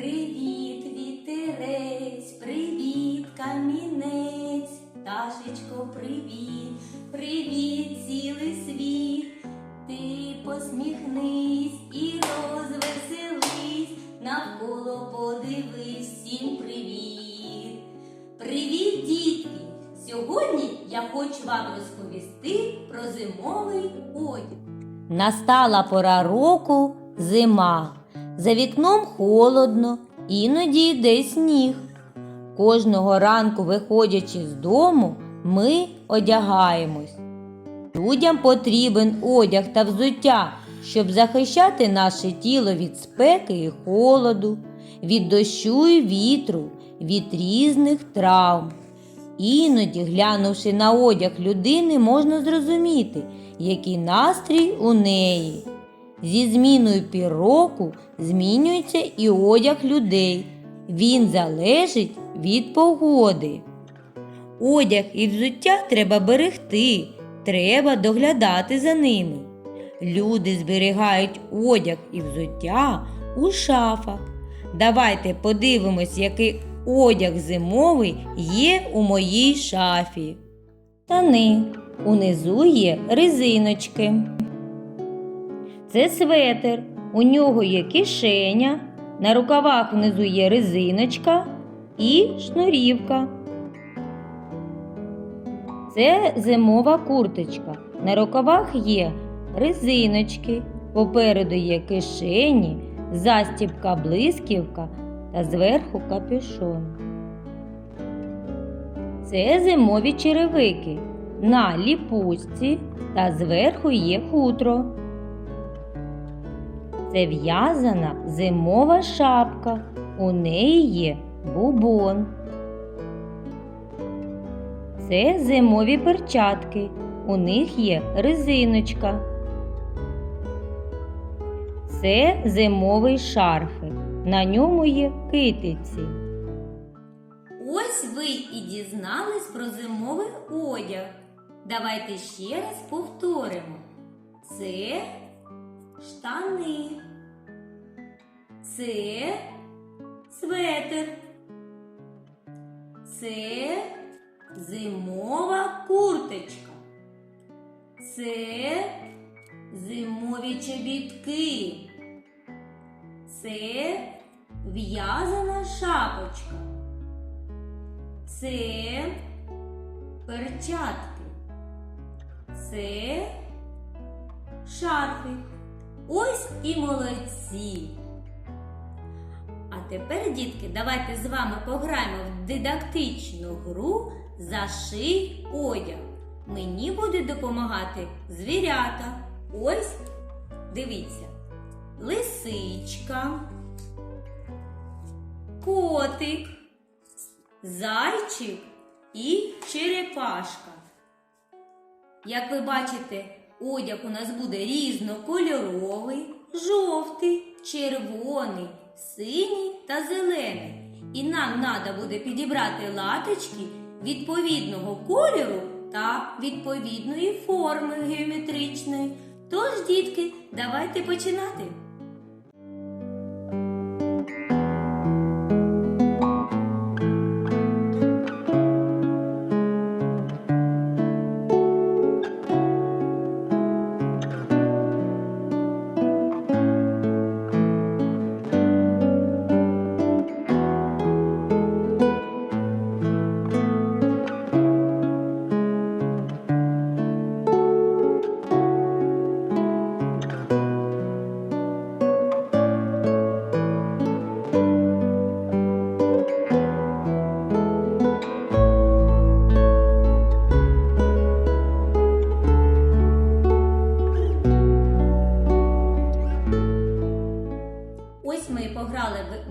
Привіт, вітерець, привіт, камінець, пташечко, привіт, привіт, цілий світ. Ти посміхнись і розвеселись, навколо подивись, всім привіт. Привіт, дітки! Сьогодні я хочу вам розповісти про зимовий одяг. Настала пора року зима. За вікном холодно, іноді йде сніг. Кожного ранку, виходячи з дому, ми одягаємось. Людям потрібен одяг та взуття, щоб захищати наше тіло від спеки і холоду, від дощу і вітру, від різних травм. Іноді, глянувши на одяг людини, можна зрозуміти, який настрій у неї. Зі зміною пір року змінюється і одяг людей. Він залежить від погоди. Одяг і взуття треба берегти, треба доглядати за ними. Люди зберігають одяг і взуття у шафах. Давайте подивимось, який одяг зимовий є у моїй шафі. Штани. Унизу є резиночки. Це светер. У нього є кишеня, на рукавах внизу є резиночка і шнурівка. Це зимова курточка. На рукавах є резиночки, попереду є кишені, застібка блисківка та зверху капюшон. Це зимові черевики. На ліпучці та зверху є хутро. Це в'язана зимова шапка. У неї є бубон. Це зимові перчатки. У них є резиночка. Це зимовий шарфик. На ньому є китиці. Ось ви і дізнались про зимовий одяг. Давайте ще раз повторимо. Це штани. Це светр. Це зимова курточка. Це зимові чобітки. Це в'язана шапочка. Це перчатки. Це шарфик. Ось і молодці. Тепер, дітки, давайте з вами пограємо в дидактичну гру Заший одяг. Мені буде допомагати звірята. Ось, дивіться, лисичка, котик, зайчик і черепашка. Як ви бачите, одяг у нас буде різнокольоровий, жовтий, червоний, синій та зелений. І нам треба буде підібрати латочки відповідного кольору та відповідної форми геометричної. Тож, дітки, давайте починати.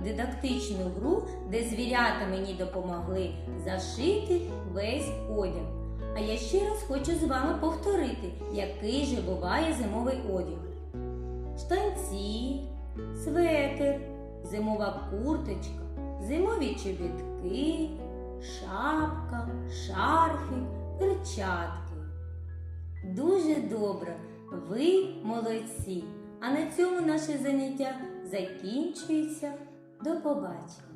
Дидактичну гру, де звірята мені допомогли зашити весь одяг. А я ще раз хочу з вами повторити, який же буває зимовий одяг. Штанці, светр, зимова курточка, зимові чобітки, шапка, шарфік, перчатки. Дуже добре, ви молодці. А на цьому наше заняття закінчується. До побачення!